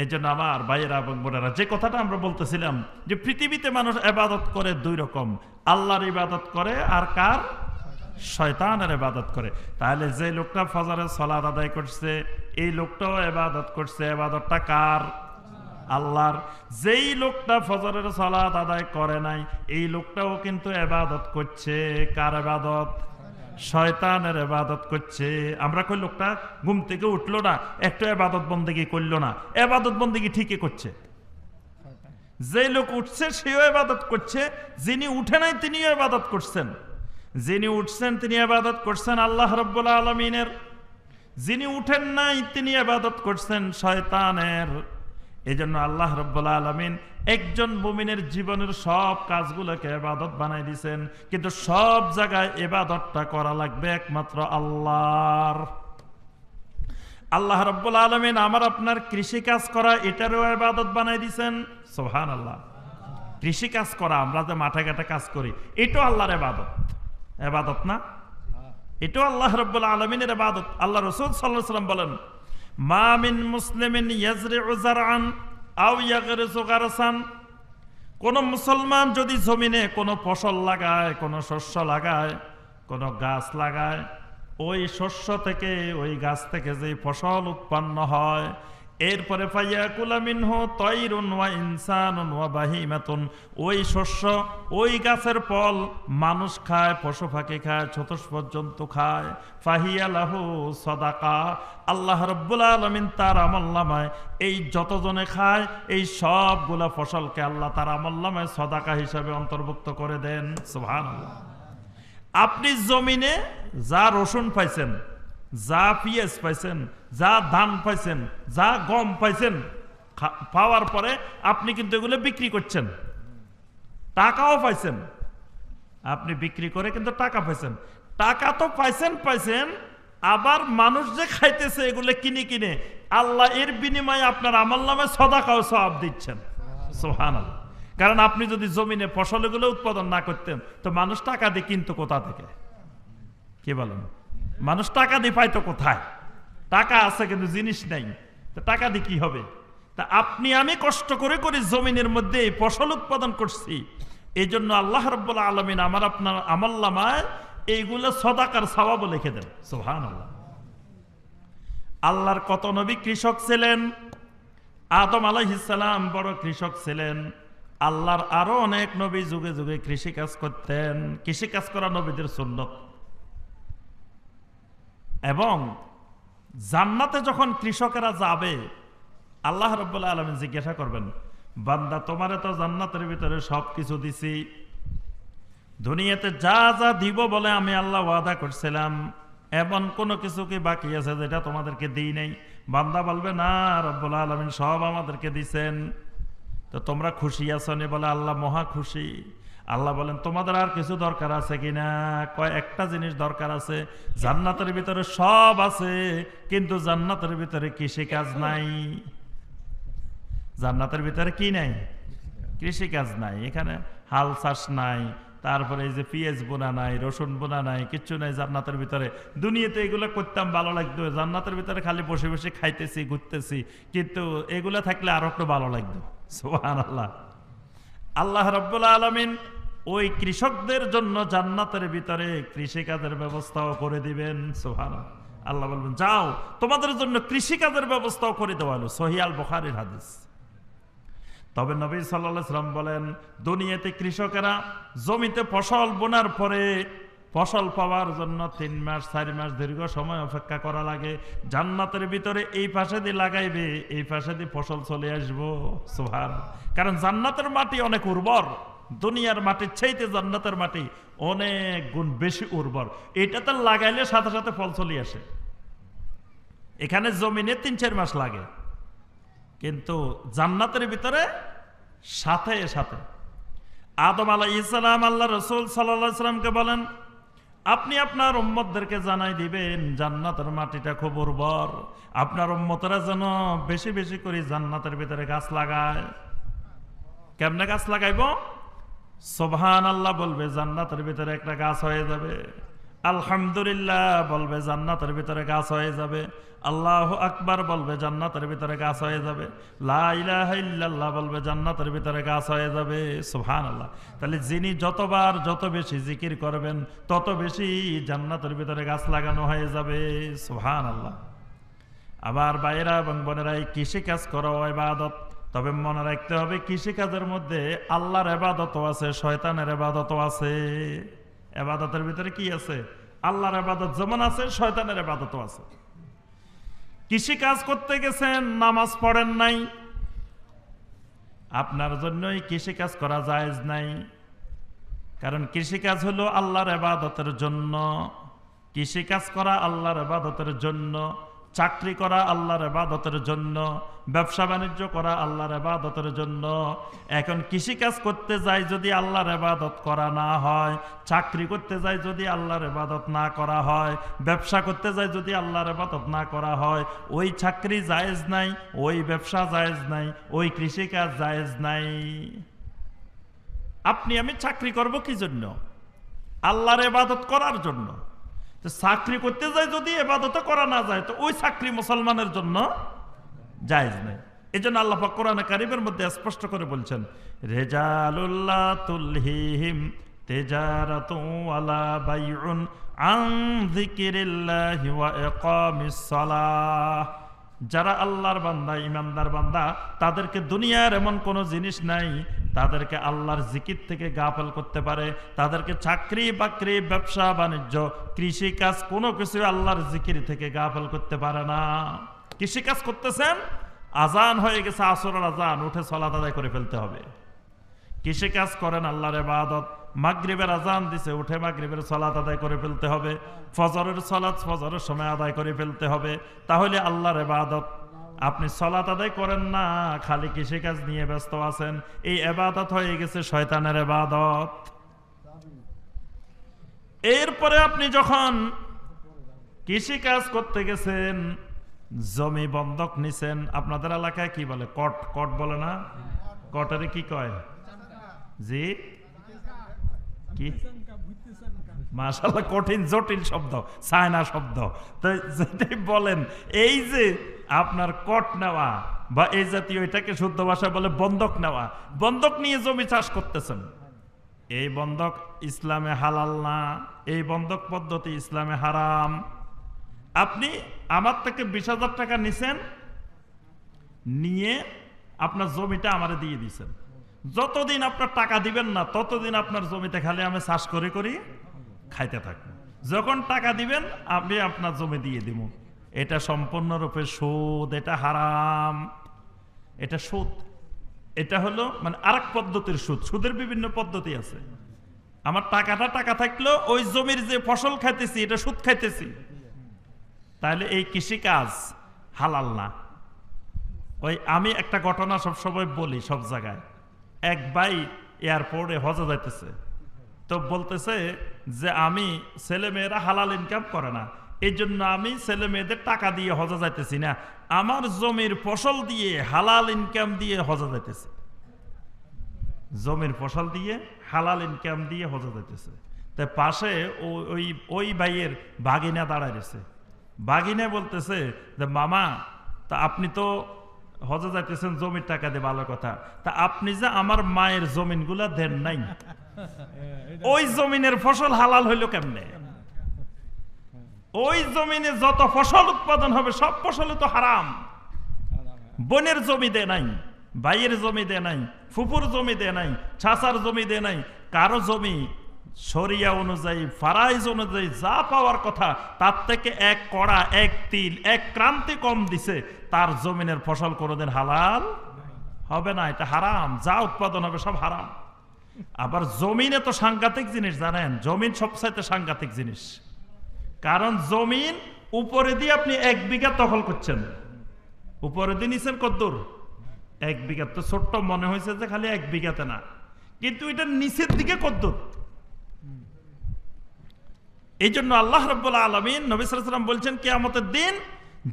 এই জন্য আমার ভাইয়েরা এবং বোনেরা, যে কথাটা আমরা বলতেছিলাম যে পৃথিবীতে মানুষ এবাদত করে দুই রকম, আল্লাহর ইবাদত করে আর কার? শয়তানের এবাদত করে। তাহলে যে লোকটা ফজরের সলাদ আদায় করছে, এই লোকটাও এবাদত করছে। এবাদতটা কার? আল্লাহর। যেই লোকটা ফজরের সলাদ আদায় করে নাই, এই লোকটাও কিন্তু এবাদত করছে। কার এবাদত শয়তানের এবাদত করছে। আমরা কই, লোকটা, ঘুম থেকে উঠল না, একটু এবাদত বন্দেগি করল না। এবাদত বন্দেগি ঠিকই করছে। যে লোক উঠছে, সেও এবাদত করছে। যিনি উঠে নাই, তিনিও এবাদত করছেন। যিনি উঠছেন, তিনি এবাদত করছেন আল্লাহ রব্বুল্লা আলমিনের। যিনি উঠেন নাই, তিনি আবাদত করছেন শয়তানের। এই জন্য আল্লাহ রব্বুল্লা আলমিন একজন মুমিনের জীবনের সব কাজগুলোকে এবাদত বানাই দিছেন। কিন্তু সব জায়গায় এবাদতটা করা লাগবে একমাত্র আল্লাহর। আল্লাহ রব্বুল আলমিন আমার আপনার কৃষি কাজ করা, এটারও এবাদত বানাই দিছেন। সোহান আল্লাহ কৃষি কাজ করা, আমরা যে মাঠে ঘাটে কাজ করি, এটাও আল্লাহর এবাদত এবাদত না? এটাও আল্লাহ রব্বুল আলমিনের এবাদত আল্লাহ রসুল সাল্লাহ সাল্লাম বলেন মা মিন মুসলিমিন ইয়াজরিউ জারআন আউ ইয়াগরিসু জোগারসান কোন মুসলমান যদি জমিনে কোনো ফসল লাগায়, কোনো শস্য লাগায়, কোনো গাছ লাগায়, ওই শস্য থেকে, ওই গাছ থেকে যে ফসল উৎপন্ন হয় এরপরে ওই শস্য, ওই গাছের ফল মানুষ খায়, পশু পাখি খায় চতুষ্প জন্তু খায়। ফাহিয়া লাহু সদাকা। আল্লাহ রব্বুল আলমিন তার আমল্লামায় এই যতজনে খায়, এই সবগুলা ফসলকে আল্লাহ তার আমল্লামায় সদাকা হিসাবে অন্তর্ভুক্ত করে দেন। সুবহানাল্লাহ। আপনি জমিনে যা রসুন পাইছেন যা পিএস পাইছেন, যা ধান পাইছেন, যা গম পাইছেন পাওয়ার পরে আপনি কিন্তু এগুলো বিক্রি করছেন। টাকাও পাইছেন। আপনি বিক্রি করে কিন্তু টাকা পাইছেন। টাকা তো পাইছেন পাইছেন, আবার মানুষ যে খাইতেছে এগুলো কিনে কিনে, আল্লাহ এর বিনিময়ে আপনার আমল নামে সদাকাও সব দিচ্ছেন। সোহান কারণ আপনি যদি জমিনে ফসলগুলো উৎপাদন না করতেন, তো মানুষ টাকা দিয়ে কিনতো কোথা থেকে? কি বলেন? মানুষ টাকা দিয়ে পাইতো কোথায়? টাকা আছে কিন্তু জিনিস নাই। তো টাকা দিয়ে কি হবে? তা আপনি আমি কষ্ট করে করে জমিনের মধ্যে ফসল উৎপাদন করছি। এই জন্য আল্লাহ রব্বুল্লাহ আলমিন আমার আপনার আমাল্লামায় এইগুলো সদাকার সবাবও লিখে দেন। সোহান আল্লাহ আল্লাহর কত নবী কৃষক ছিলেন? আদম আলাইহিসালাম বড় কৃষক ছিলেন। আল্লাহর আরও অনেক নবী যুগে যুগে কৃষি কাজ করতেন। কৃষি কাজ করা নবীদের সুন্নত। এবং জান্নাতে যখন কৃষকেরা যাবে, আল্লাহ রব্বুল্লাহ আলমিন জিজ্ঞাসা করবেন, বান্দা, তোমারে তো জান্নাতের ভিতরে সব কিছু দিছি, দুনিয়াতে যা যা দিব বলে আমি আল্লাহ ওয়াদা করছিলাম, এমন কোনো কিছু কি বাকি আছে যেটা তোমাদেরকে দিই নাই? বান্দা বলবে, না, রব্বুল আলমিন সব আমাদেরকে দিছেন। তো তোমরা খুশি আছো নি বলে আল্লাহ মহা খুশি। আল্লাহ বলেন, তোমাদের আর কিছু দরকার আছে কিনা? কয়, একটা জিনিস দরকার আছে, জান্নাতের ভিতরে সব আছে, কিন্তু জান্নাতের ভিতরে কৃষি কাজ নাই। জান্নাতের ভিতরে কি নাই? কৃষি কাজ নাই, এখানে হাল চাষ নাই, তারপরে এই যে পিঁয়াজ বোনা নাই, রসুন বোনা নাই, কিচ্ছু নাই জান্নাতের ভিতরে। দুনিয়াতে এগুলো করতাম, ভালো লাগতো, জান্নাতের ভিতরে খালি বসে বসে খাইতেছি, ঘুরতেছি, কিন্তু এগুলো থাকলে আরও একটু ভালো লাগতো। সোহান আল্লাহ আল্লাহ রব্বুল আলমিন ওই কৃষকদের জন্য জান্নাতের ভিতরে কৃষিকাজের ব্যবস্থাও করে দিবেন সোহান আল্লাহ বলবেন, যাও, তোমাদের জন্য কৃষিকাজের ব্যবস্থাও করে দেওয়া হলো। সহিয়াল বখারির হাদিস। তবে নবী সাল্লাহ সাল্লাম বলেন, দুনিয়াতে কৃষকেরা জমিতে ফসল বোনার পরে ফসল পাওয়ার জন্য তিন মাস, চারি মাস দীর্ঘ সময় অপেক্ষা করা লাগে। জান্নাতের ভিতরে এই পাশে দিয়ে লাগাইবে, এই পাশে দিয়ে ফসল চলে আসব। সোহার কারণ জান্নাতের মাটি অনেক উর্বর। দুনিয়ার মাটির চাইতে জান্নাতের মাটি অনেক গুণ বেশি উর্বর। এটাতে লাগাইলে সাথে সাথে ফল চলে আসে। এখানে জমিনে তিন চার মাস লাগে। কিন্তু জান্নাতের ভিতরে সাথে সাথে। আদম আলাহ ইসলাম আল্লাহ রসুল সাল্লাহ সাল্লামকে বলেন, আপনি আপনার উম্মতদেরকে জানাই দিবেন, জান্নাতের মাটিটা খুব উর্বর। আপনার উম্মতরা যেন বেশি বেশি করে জান্নাতের ভিতরে গাছ লাগায়। কেমনে গাছ লাগাইব? সোভান আল্লাহ বলবে, জান্নাতের ভিতরে একটা গাছ হয়ে যাবে। আলহামদুলিল্লাহ বলবে, জান্নাতের ভিতরে গাছ হয়ে যাবে। আল্লাহ আকবার বলবে, জান্নাতের ভিতরে গাছ হয়ে যাবে। লা ইলাহা ইল্লাল্লাহ বলবে, জান্নাতের ভিতরে গাছ হয়ে যাবে। সুবহান আল্লাহ তাহলে যিনি যতবার, যত বেশি জিকির করবেন, তত বেশি জান্নাতের ভিতরে গাছ লাগানো হয়ে যাবে। সুবহান আল্লাহ আবার বাইরা এবং বোনেরা, এই কৃষিকাজ করো এবাদত তবে মনে রাখতে হবে, কৃষিকাজের মধ্যে আল্লাহর এবাদতও আছে, শয়তানের এবাদতও আছে। এবাদতের ভিতরে কি আছে? আল্লাহর এবাদত যেমন আছে, শয়তানের এবাদতও আছে। কৃষিকাজ করতে গেছেন, নামাজ পড়েন নাই। আপনার জন্যই কৃষিকাজ করা জায়েজ নাই। কারণ কৃষিকাজ হলো আল্লাহর এবাদতের জন্য। কৃষিকাজ করা আল্লাহর এবাদতের জন্য। চাকরি করা আল্লাহর এবাদতের জন্য, ব্যবসা বাণিজ্য করা আল্লাহর এবাদতের জন্য। এখন কৃষিকাজ করতে যাই যদি আল্লাহর এবাদত করা না হয়, চাকরি করতে যাই যদি আল্লাহর এবাদত না করা হয়, ব্যবসা করতে যাই যদি আল্লাহর এবাদত না করা হয়, ওই চাকরি জায়েজ নাই, ওই ব্যবসা জায়েজ নাই, ওই কৃষিকাজ জায়েজ নাই। আপনি আমি চাকরি করব কি জন্য? আল্লাহর এবাদত করার জন্য। তো চাকরি করতে যাই যদি, এবাদত করা না যায়, তো ওই চাকরি মুসলমানের জন্য জায়েজ নেই। এই জন্য আল্লাহ কোরআনে কারিমের মধ্যে স্পষ্ট করে বলছেন যারা আল্লাহর বান্দা ইমানদার বান্দা, তাদেরকে দুনিয়ার এমন কোনো জিনিস নাই তাদেরকে আল্লাহর জিকির থেকে গাফেল করতে পারে, তাদেরকে চাকরি বাকরি, ব্যবসা বাণিজ্য কৃষি কাজ কোনো কিছু আল্লাহর জিকির থেকে গাফেল করতে পারে না। কৃষি কাজ করতেছেন, আজান হয়ে গেছে, আসরের আজান, উঠে সলাত আদায় করে ফেলতে হবে। কৃষি কাজ করেন আল্লাহর এবাদত মাগরিবের আজান দিছে, উঠে মাগরিবের সলাত আদায় করে ফেলতে হবে। ফজরের সলাত ফজরের সময় আদায় করে ফেলতে হবে। তাহলে আল্লাহর এবাদত আপনি সলাত আদায় করেন না, খালি কৃষি কাজ নিয়ে ব্যস্ত আছেন। এই এবাদত হয়ে গেছে শয়তানের এবাদত। এরপরে আপনি যখন কৃষি কাজ করতে গেছেন, জমি বন্ধক নিছেন, আপনাদের এলাকায় কি বলে? কট কট বলে না? কটারে কি কয়? জি? কি? মাশাল্লাহ কঠিন, জটিল শব্দ চায়না শব্দ। তো যেটাই বলেন, এই যে আপনার কট নেওয়া বা এই জাতীয় এটাকে শুদ্ধ ভাষায় বলে বন্ধক নেওয়া, বন্ধক নিয়ে জমি চাষ করতেছেন। এই বন্ধক ইসলামে হালাল না, এই বন্ধক পদ্ধতি ইসলামে হারাম। আপনি আমার থেকে বিশ হাজার টাকা নিছেন, নিয়ে আপনার জমিটা আমারে দিয়ে দিছেন। যতদিন আপনার টাকা দিবেন না, ততদিন আপনার জমিতে খালি আমি চাষ করে করি। খাইতে থাকব যখন টাকা দিবেন, আমি আপনার জমি দিয়ে দিব। এটা সম্পূর্ণরূপে সুদ, এটা হারাম। এটা সুদ। এটা হলো মানে আরেক পদ্ধতির সুদ। সুদের বিভিন্ন পদ্ধতি আছে। আমার টাকাটা টাকা থাকলেও ওই জমির যে ফসল খাইতেছি, এটা সুদ খাইতেছি। তাহলে এই কৃষিকাজ হালাল না। ওই আমি একটা ঘটনা সবসময় বলি সব জায়গায়। এক ভাই এয়ারপোর্টে হজে যাইতেছে। তো বলতেছে যে আমি ছেলে মেয়েরা হালাল ইনকাম করে না এই জন্য আমি ছেলে মেয়েদের টাকা দিয়ে হজা যাইতেছি না। আমার জমির ফসল দিয়ে হালাল ইনকাম দিয়ে হজা যাইতেছে। জমির ফসল দিয়ে হালাল ইনকাম দিয়ে হজা যাইতেছে। তাই পাশে ওই ওই ভাইয়ের বাগিনা দাঁড়ায় রয়েছে বাগিনা বলতেছে যে, মামা, তা আপনি তো হজে যাইতেছেন জমির টাকা দিয়ে ভালো কথা। তা আপনি যে আমার মায়ের জমিনগুলা দেন নাই, ওই জমিনের ফসল হালাল হইল কেমনে? ওই জমিনে যত ফসল উৎপাদন হবে, সব ফসলে তো হারাম। বোনের জমি দে নাই, ভাইয়ের জমি দে নাই ফুপুর জমি দে নাই ছাসার জমি দে নাই, কারও জমি শরিয়া অনুযায়ী, ফারাইজ অনুযায়ী যা পাওয়ার কথা, তার থেকে এক কড়া, এক তিল, এক ক্রান্তি কম দিছে। তার জমিনের ফসল কোনোদিন হালাল হবে না, এটা হারাম। যা উৎপাদন হবে সব হারাম। আবার জমিনে তো সাংঘাতিক জিনিস, জানেন? জমিন সবচাইতে সাংঘাতিক জিনিস। কারণ জমিন উপরে দিয়ে আপনি এক বিঘা দখল করছেন। উপরে দিয়ে নিছেন কদ্দুর। এক বিঘা তো ছোট্ট, মনে হয়েছে যে খালি এক বিঘাতে না। কিন্তু এটা নিচের দিকে কদ্দুর। এই জন্য আল্লাহ রব্বুল্লাহ আলমিন নবিসাম বলছেন, কেয়ামতের দিন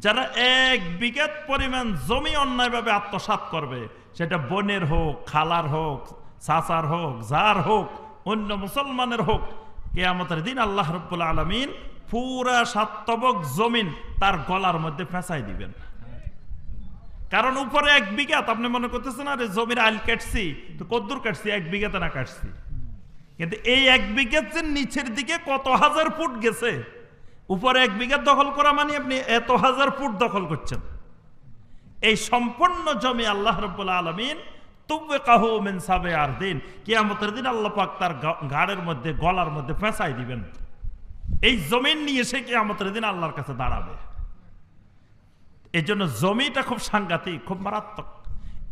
যারা এক বিঘাত পরিমাণ জমি অন্যায়ভাবে আত্মসাৎ করবে, সেটা বোনের হোক, খালার হোক, চাচার হোক, যার হোক, অন্য মুসলমানের হোক, কেয়ামতের দিন আল্লাহ রব্বুল আলমিন পুরা সাতবক জমিন তার গলার মধ্যে ফেঁসাই দিবেন। কারণ উপরে এক বিঘাত, আপনি মনে করতেছেন, আরে জমির আইল কাটছি, তো কদ্দুর কাটছি, এক বিঘাতে না কাটছি। কিন্তু এই এক বিঘাত যে নিচের দিকে কত হাজার ফুট গেছে, উপরে এক বিঘা দখল করা মানে আপনি এত হাজার ফুট দখল করছেন। এই সম্পূর্ণ জমি আল্লাহ রব্বুল আলমিন তুব্বে কাহু মেন সাবে আর দিন কিয়ামতের দিন আল্লাহ পাক তার গা- ঘাড়ের মধ্যে, গলার মধ্যে ফেঁসাই দিবেন। এই জমিন নিয়ে সে কিয়ামতের দিন আল্লাহর কাছে দাঁড়াবে। এই জন্য জমিটা খুব সাংঘাতিক, খুব মারাত্মক।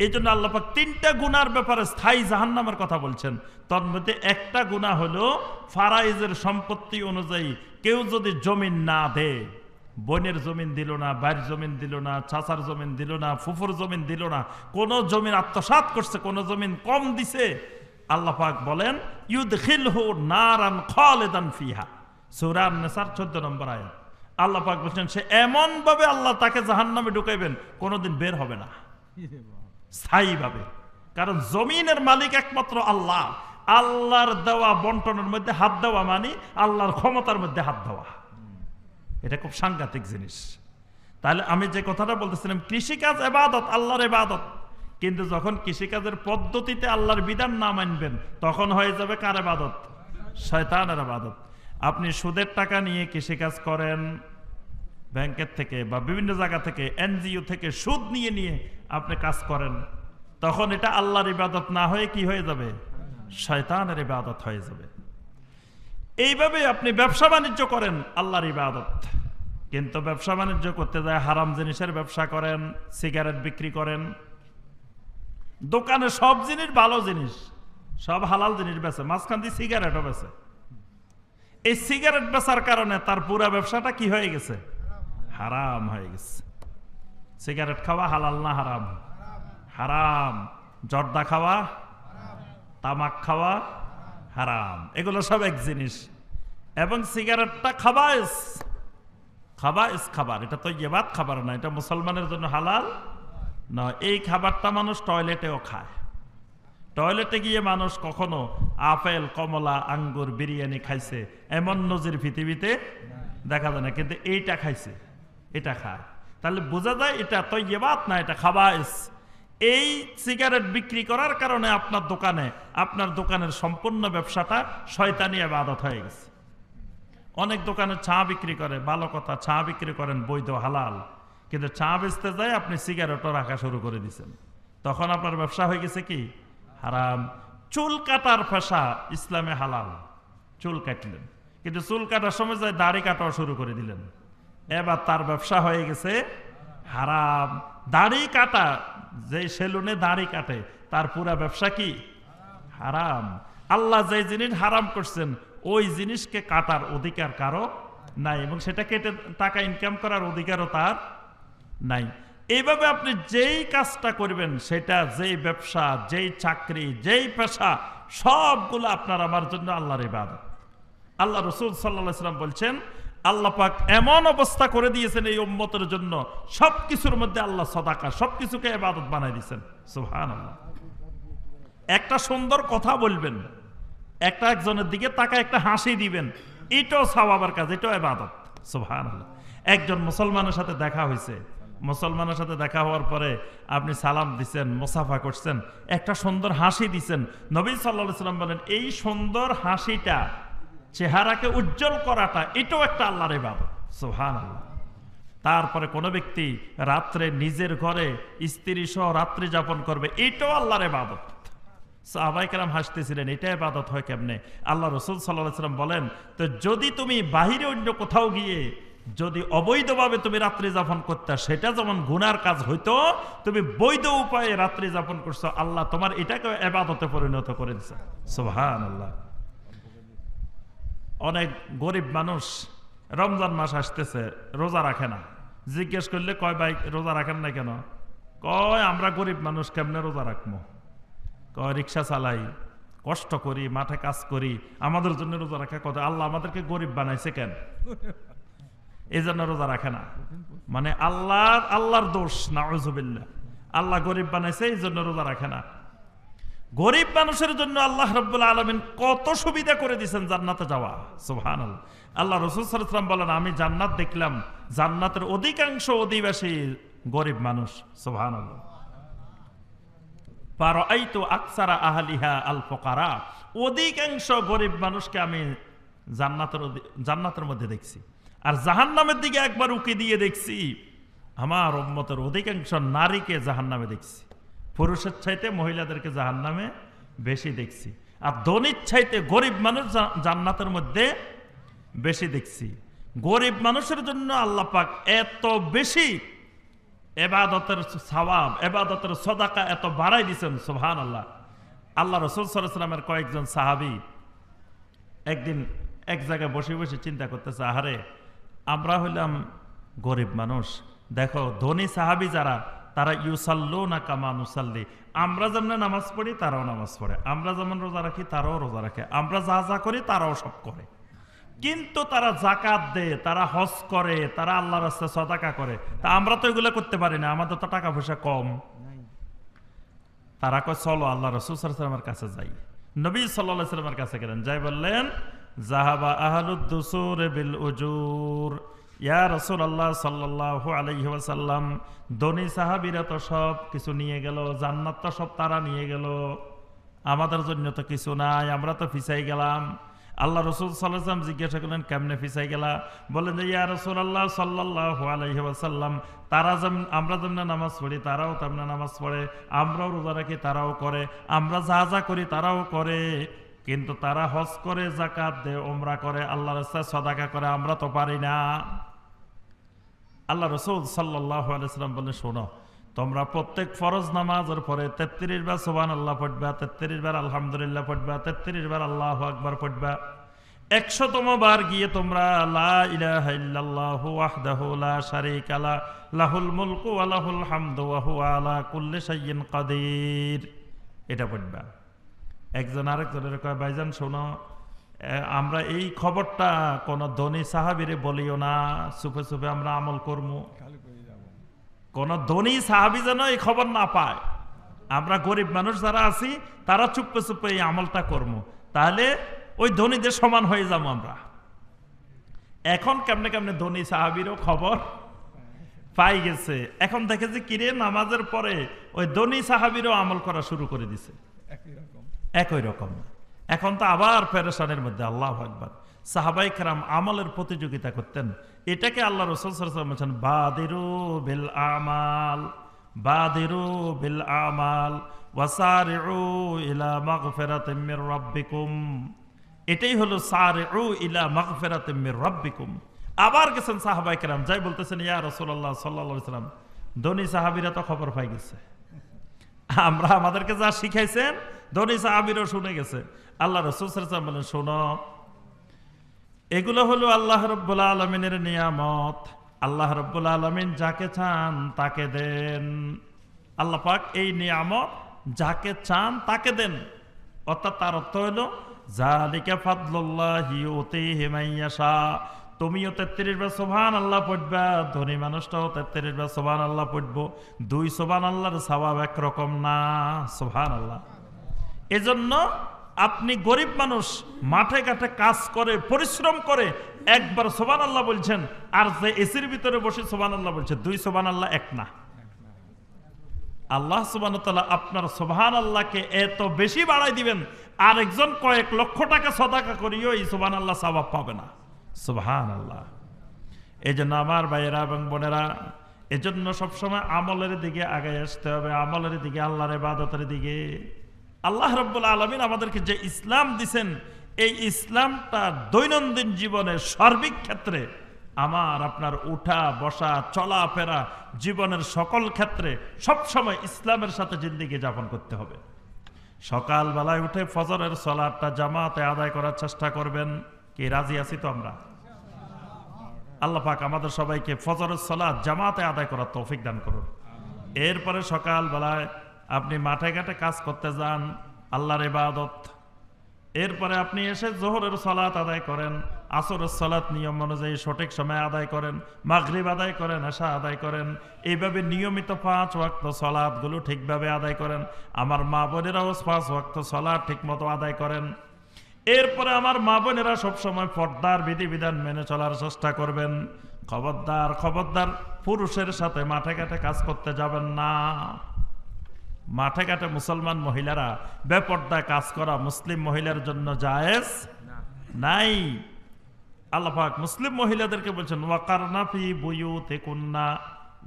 এই জন্য আল্লাপাক তিনটা গুনার ব্যাপারে স্থায়ী জাহান্নামের কথা বলছেন। তার মধ্যে একটা গুণা হলো ফারাইজের সম্পত্তি অনুযায়ী কেউ যদি জমিন না দেয় বোনের জমিন দিল না বাইর জমিন দিল না, চাচার জমিন দিল না, ফুফুর জমিন দিল না, কোন জমিন আত্মসাৎ করছে, কোন জমিন কম দিছে, আল্লাহ পাক বলেন ইউদ খিলহু নারান ফিহা। সূরা নেসার চোদ্দ নম্বর আয়াত। আল্লাহ পাক বলছেন, সে এমন ভাবে আল্লাহ তাকে জাহান্নামে ঢুকাইবেন, কোনোদিন বের হবে না। স্থায়ীভাবে। কারণ জমিনের মালিক একমাত্র আল্লাহ। আল্লাহর দেওয়া বন্টনের মধ্যে হাত দেওয়া মানে আল্লাহর ক্ষমতার মধ্যে হাত দেওয়া। এটা খুব সাংঘাতিক জিনিস। তাহলে আমি যে কথাটা বলতেছিলাম, কৃষিকাজ এবাদত, আল্লাহর এবাদত। কিন্তু যখন কৃষিকাজের পদ্ধতিতে আল্লাহর বিধান না মানবেন, তখন হয়ে যাবে কার এবাদত? শয়তানের আবাদত আপনি সুদের টাকা নিয়ে কৃষিকাজ করেন, ব্যাংকের থেকে বা বিভিন্ন জায়গা থেকে, এনজিও থেকে সুদ নিয়ে নিয়ে আপনি কাজ করেন। তখন এটা আল্লাহর ইবাদত না হয়ে কি হয়ে যাবে? শয়তানের ইবাদত হয়ে যাবে। এইভাবে আপনি ব্যবসা বাণিজ্য করেন, আল্লাহর ইবাদত। কিন্তু ব্যবসা বাণিজ্য করতে যায়, হারাম জিনিসের ব্যবসা করেন, সিগারেট বিক্রি করেন। দোকানে সব জিনিস ভালো জিনিস, সব হালাল জিনিস বেছে মাঝখান দিয়ে সিগারেটও বেছে এই সিগারেট বেচার কারণে তার পুরা ব্যবসাটা কি হয়ে গেছে? হারাম হয়ে গেছে। সিগারেট খাওয়া হালাল না, হারাম? হারাম। জর্দা খাওয়া, তামাক খাওয়া, হারাম। এগুলো সব এক জিনিস। এবং সিগারেটটা খাবাইস। খাবাইস খাবার। এটা তো ইয়েবাদ খাবার না, এটা মুসলমানের জন্য হালাল না এই খাবারটা মানুষ টয়লেটেও খায়। টয়লেটে গিয়ে মানুষ কখনো আপেল, কমলা, আঙ্গুর, বিরিয়ানি খাইছে। এমন নজির পৃথিবীতে দেখা যায় না, কিন্তু এইটা খাইছে। এটা খায়। তাহলে বোঝা যায় এটা তো ইয়েবাত না, এটা খাবাইস এই সিগারেট বিক্রি করার কারণে আপনার দোকানে, আপনার দোকানের সম্পূর্ণ ব্যবসাটা শয়তানি আবাদত হয়ে গেছে। অনেক দোকানে চা বিক্রি করে, ভালো কথা, চা বিক্রি করেন বৈধ, হালাল। কিন্তু চা বেচতে যায় আপনি সিগারেটও রাখা শুরু করে দিছেন। তখন আপনার ব্যবসা হয়ে গেছে কি? হারাম। চুল কাটার পেশা ইসলামে হালাল। চুল কাটলেন। কিন্তু চুল কাটার সময় যায় দাড়ি কাটাও শুরু করে দিলেন। এবার তার ব্যবসা হয়ে গেছে হারাম। দাড়ি কাটা যে সেলুনে দাড়ি কাটে, তার পুরা ব্যবসা কি? হারাম। আল্লাহ যে জিনিস হারাম করছেন, ওই জিনিসকে কাটার অধিকার কারও নাই এবং সেটা কেটে টাকা ইনকাম করার অধিকারও তার নাই। এইভাবে আপনি যেই কাজটা করবেন, সেটা যেই ব্যবসা, যেই চাকরি, যেই পেশা, সবগুলো আপনার আমার জন্য আল্লাহর ইবাদত। আল্লাহ রসুল সাল্লাহ সাল্লাম বলছেন আল্লাহ পাক এমন অবস্থা করে দিয়েছেন এই উম্মতের জন্য, সবকিছুর মধ্যে আল্লাহ সদাকা, সবকিছুকে এবাদত বানাই দিয়েছেন। সুহান একটা সুন্দর কথা বলবেন, একটা একজনের দিকে তাকে একটা হাসি দিবেন, এটাও সাবাবার কাজ, এটাও এবাদত সুহান একজন মুসলমানের সাথে দেখা হয়েছে, মুসলমানের সাথে দেখা হওয়ার পরে আপনি সালাম দিচ্ছেন, মোসাফা করছেন, একটা সুন্দর হাসি দিছেন নবী সাল্লাহ সাল্লাম বলেন, এই সুন্দর হাসিটা চেহারাকে উজ্জ্বল করাটা, এটাও একটা আল্লাহর ইবাদত। সুহান আল্লাহ তারপরে কোনো ব্যক্তি রাত্রে নিজের ঘরে স্ত্রী সহ রাত্রি যাপন করবে, এটাও আল্লাহর ইবাদত। সাহাবাই কালাম হাসতেছিলেন, এটা ইবাদত হয় কেমনে? আল্লাহ রসুল সাল্লাহ সাল্লাম বলেন, তো যদি তুমি বাহিরে অন্য কোথাও গিয়ে যদি অবৈধভাবে তুমি রাত্রি যাপন করতে, সেটা যেমন গুনার কাজ হইতো, তুমি বৈধ উপায়ে রাত্রি যাপন করছ, আল্লাহ তোমার এটাকে এবাদতে পরিণত করে দিচ্ছে সোহান আল্লাহ অনেক গরিব মানুষ রমজান মাস আসতেছে, রোজা রাখে না। জিজ্ঞেস করলে, কয় ভাই, রোজা রাখেন না কেন? কয়, আমরা গরিব মানুষ কেমনে রোজা রাখব? কয়, রিক্সা চালাই, কষ্ট করি, মাঠে কাজ করি, আমাদের জন্য রোজা রাখা কথা। আল্লাহ আমাদেরকে গরিব বানাইছে কেন? এই জন্য রোজা রাখে না। মানে আল্লাহর আল্লাহর দোষ না আল্লাহ গরিব বানাইছে, এই জন্য রোজা রাখে না। গরিব মানুষের জন্য আল্লাহ রব্বুল্লা আলমিন কত সুবিধা করে দিয়েছেন জান্নাতে যাওয়া। সুহান আল্লাহ রসুল সাল্লাম বলেন, আমি জান্নাত দেখলাম, জান্নাতের অধিকাংশ অধিবাসী গরিব মানুষ। সুহান আকসারা আহলিহা আল ফকারা অধিকাংশ গরিব মানুষকে আমি জান্নাতের জান্নাতের মধ্যে দেখছি। আর জাহান্নামের দিকে একবার উকি দিয়ে দেখছি, আমার উম্মতের অধিকাংশ নারীকে জাহান্নামে দেখছি। পুরুষের চাইতে মহিলাদেরকে জাহান্নামে বেশি দেখছি। আর ধনির চাইতে গরিব মানুষ জান্নাতের মধ্যে বেশি দেখছি। গরিব মানুষের জন্য আল্লাহ পাক এত বেশি এবাদতের সওয়াব, এবাদতের সদাকা এত বাড়াই দিছেন সুবহান আল্লাহ আল্লাহ রসুল সাল্লামের কয়েকজন সাহাবি একদিন এক জায়গায় বসে বসে চিন্তা করতেছে, আহারে, আমরা হইলাম গরিব মানুষ। দেখো, ধনী সাহাবি যারা তারা ইউসাল্লু না কামা নুসাল্লি। আমরা যেমন নামাজ পড়ি, তারাও নামাজ পড়ে। আমরা যেমন রোজা রাখি, তারাও রোজা রাখে। আমরা যা যা করি, তারাও সব করে। কিন্তু তারা জাকাত দেয়, তারা হজ করে, তারা আল্লাহ রাস্তায় সদাকা করে। তা আমরা তো এগুলো করতে পারি না, আমাদের তো টাকা পয়সা কম। তারা কয়, চলো, আল্লাহ রসুল সাল্লামের কাছে যাই। নবী সাল্লাহ সাল্লামের কাছে গেলেন, যাই বললেন জাহাবা আহলুদ্দুসুর বিল উজুর। সাহাবিরা তো সব কিছু নিয়ে গেল, জান্নাত তো সব তারা নিয়ে গেল। আমাদের জন্য তো কিছু নাই, আমরা তো ফিসাই গেলাম। আল্লাহ রসুল সাল্লাম জিজ্ঞাসা করলেন, কেমনে ফিসাই গেলা? বলেন যে, ইয়া রসুল আল্লাহ সাল্লাহ আলহি ওয়াসাল্লাম, তারা যেমন, আমরা যেমন নামাজ পড়ি, তারাও তেমন নামাজ পড়ে, আমরাও রোজা রাখি, তারাও করে, আমরা যা যা করি, তারাও করে। কিন্তু তারা হজ করে জাকাত দে ওমরা করে আল্লাহ রাস্তায় সদাকা করে, আমরা তো পারি না। আল্লাহ রসুল সাল্লাহ আলাইসাল্লাম বলে শোনো, তোমরা প্রত্যেক ফরজ নামাজের পরে তেত্রিশ বার সোবান আল্লাহ পড়বা, তেত্রিশ বার আলহামদুলিল্লাহ পড়বা, তেত্রিশ বার আল্লাহ আকবার পড়বা। একশোতম বার গিয়ে তোমরা লাহুল মুলকু ওয়া লাহুল হামদু ওয়া আলা কুল্লি শাইইন কাদির। এটা একজন আরেকজনের কয়, ভাইজান, শোনো আমরা এই খবরটা কোন ধনী সাহাবিরে বলিও না সুপে সুপে আমরা আমল করব কোন ধনী সাহাবি যেন এই খবর না পায়। আমরা গরিব মানুষ যারা আছি তারা চুপে চুপে এই আমলটা করব তাহলে ওই ধনীদের সমান হয়ে যাব আমরা। এখন কেমনে কেমনে ধনী সাহাবিরও খবর পাই গেছে। এখন দেখে যে কিরে নামাজের পরে ওই ধনী সাহাবিরও আমল করা শুরু করে দিছে। একই রকম। একই রকম। এখন তো আবার পেরেশানের মধ্যে, আল্লাহ আকবার। সাহাবাই কেরাম আমলের প্রতিযোগিতা করতেন। এটাকে আল্লাহ রসুল বলছেন, বাদিরু বিল আমাল, বাদিরু বিল আমাল রাব্বিকুম। এটাই হলো রাব্বিকুম। আবার সাহাবাই যাই বলতেছেন, ইয়া সাহাবীরা তো খবর পাই গেছে। আমরা আমাদেরকে যা শিখাইছেন ধনী সাহাবিরও শুনে গেছে। আল্লাহ রসুল বলেন, শোনো, এগুলো হলো আল্লাহ রব্বুল আলমিনের নিয়ামত। আল্লাহ রব্বুল আলমিন যাকে চান তাকে দেন। আল্লাহ পাক এই নিয়ামত যাকে চান তাকে দেন। অর্থাৎ তার অর্থ হলো জালিকা ফাদলুল্লাহি ইউতিহি মাইয়াশা তুমিও তেত্রিশ বার সোভান আল্লাহ পড়বা, ধনী মানুষটাও তেত্রিশ বার সোভান আল্লাহ পড়ব। দুই সোভান আল্লাহর স্বভাব একরকম না সোভান আল্লাহ। এজন্য আপনি গরিব মানুষ মাঠে ঘাটে কাজ করে, পরিশ্রম করে একবার সোবান আল্লাহ বলছেন, আর যে এসির ভিতরে বসে সোবান আল্লাহ বলছে, দুই সোবান আল্লাহ এক না। আল্লাহ সুবান আপনার সোবাহান আল্লাহকে এত বেশি বাড়াই দিবেন আর একজন কয়েক লক্ষ টাকা সদাকা করিও এই সোবান আল্লাহ সবাব পাবে না। সোবাহান আল্লাহ এই জন্য আমার ভাইয়েরা এবং বোনেরা, এজন্য সবসময় আমলের দিকে আগে আসতে হবে, আমলের দিকে আল্লাহর ইবাদতের দিকে। আল্লাহ রব্বুল আলমিন আমাদেরকে যে ইসলাম দিছেন, এই ইসলামটা দৈনন্দিন জীবনের সার্বিক ক্ষেত্রে, আমার, আপনার উঠা, বসা, চলাফেরা, জীবনের সকল ক্ষেত্রে সবসময় ইসলামের সাথে জিন্দিগি যাপন করতে হবে। সকালবেলায় উঠে ফজরের সলাটটা জামাতে আদায় করার চেষ্টা করবেন। কি, রাজি আছি তো আমরা? আল্লাহ পাক আমাদের সবাইকে ফজরের সলাৎ জামাতে আদায় করার তৌফিক দান করুন। এরপরে সকালবেলায় আপনি মাঠে ঘাটে কাজ করতে যান, আল্লাহর ইবাদত। এরপরে আপনি এসে জোহরের সলাৎ আদায় করেন, আসরের সলাৎ নিয়ম অনুযায়ী সঠিক সময় আদায় করেন, মাগরিব আদায় করেন আশা আদায় করেন। এইভাবে নিয়মিত পাঁচ ওয়াক্ত সলাৎগুলো ঠিকভাবে আদায় করেন। আমার মা বোনেরাও পাঁচ ওয়াক্ত সলাৎ ঠিক মতো আদায় করেন। এরপরে আমার মা বোনেরা সবসময় পর্দার বিধিবিধান মেনে চলার চেষ্টা করবেন। খবরদার খবরদার, পুরুষের সাথে মাঠে ঘাটে কাজ করতে যাবেন না। মাঠে ঘাটে মুসলমান মহিলারা বেপর্দায় কাজ করা মুসলিম মহিলার জন্য জায়েজ? নাই। আল্লাহাক মুসলিম মহিলাদেরকে বলছেন ওয়াকার নাফি বইউ তেকুন্না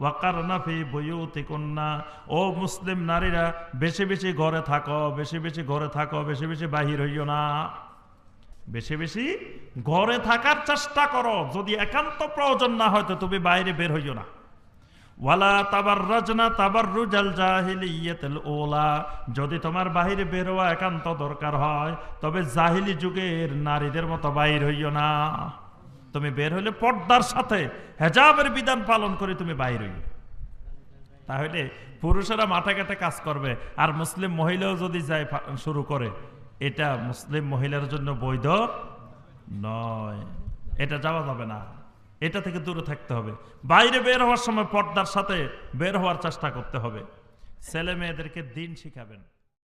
ওয়াকার নাফি বইউ তেকুন্না ও মুসলিম নারীরা, বেশি বেশি ঘরে থাকো, বেশি বেশি ঘরে থাকো, বেশি বেশি বাহির হইও না। বেশি বেশি ঘরে থাকার চেষ্টা করো। যদি একান্ত প্রয়োজন না হয়, তো তুমি বাইরে বের হইও না। ওয়ালা তাবার রাজনা তাবার রুজাল ওলা যদি তোমার বাহিরে বের হওয়া একান্ত দরকার হয়, তবে জাহিলি যুগের নারীদের মতো বাইর হইও না। তুমি বের হইলে পর্দার সাথে হেজাবের বিধান পালন করে তুমি বাইর হইও। তাহলে পুরুষেরা মাঠে ঘাটে কাজ করবে, আর মুসলিম মহিলাও যদি যায় শুরু করে, এটা মুসলিম মহিলার জন্য বৈধ নয়। এটা যাওয়া যাবে না। এটা থেকে দূরে থাকতে হবে। বাইরে বের হওয়ার সময় পর্দার সাথে বের হওয়ার চেষ্টা করতে হবে। ছেলে মেয়েদেরকে দিন শিখাবেন।